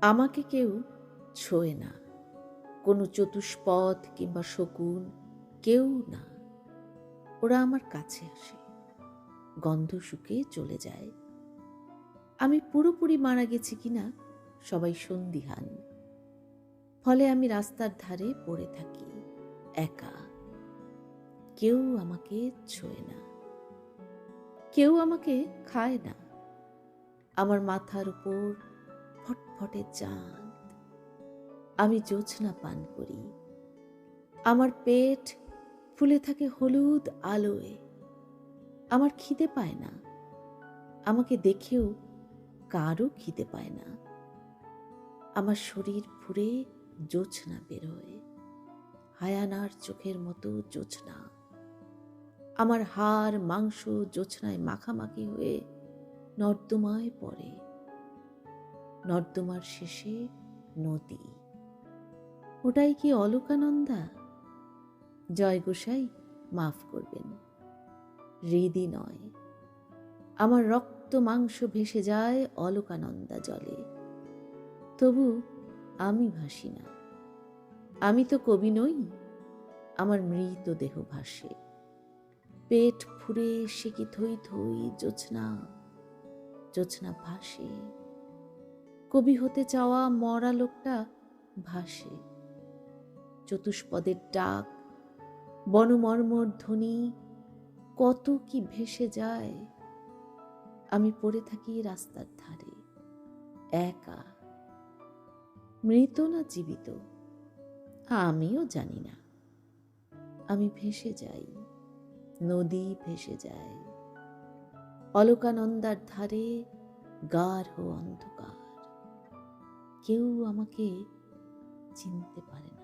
আমাকে কেউ ছোঁয় না। কোনো চতুষ্পদ কিংবা শকুন কেউ না। ওরা আমার কাছে আসে। গন্ধ শুকে চলে যায়। আমি পুরোপুরি মারা গেছি কিনা সবাই সন্দিহান। ফলে আমি রাস্তার ধারে পড়ে থাকি, একা। কেউ আমাকে ছোঁয় না। কেউ আমাকে খায় না। আমার মাথার উপর ফটফটে চাঁদ। আমি জোছনা পান করি। আমার পেট ফুলে থাকে হলুদ আলোয়। আমার খিদে পায় না। আমাকে দেখেও কারও খিদে পায় না। আমার শরীর ফুরে জোছনা বেরোয়। হায়ানার চোখের মতো জোছনা। আমার হাড় মাংস জোছনায় মাখামাখি হয়ে নর্দমায় পড়ে। নর্দমার শেষে নদী। ওটাই কি অলোকানন্দা? জয় গোসাই মাফ করবেন। হৃদি নয়। আমার রক্ত মাংস ভেসে যায় অলোকানন্দা জলে। তবু আমি ভাসি না। আমি তো কবি নই। আমার মৃত দেহ ভাসে। পেট ফুরে সে কি থই থই জোছনা জোছনা ভাসে। কবি হতে চাওয়া মরা লোকটা ভাসে। চতুষ্পদের ডাক বনমর্মর ধ্বনি কত কি ভেসে যায়। আমি পড়ে থাকি রাস্তার ধারে, একা। মৃত না জীবিত, আমিও জানি না। আমি ভেসে যাই, নদী ভেসে যায়। অলকানন্দার ধারে গাঢ় অন্ধকার। কেউ আমাকে চিনতে পারে না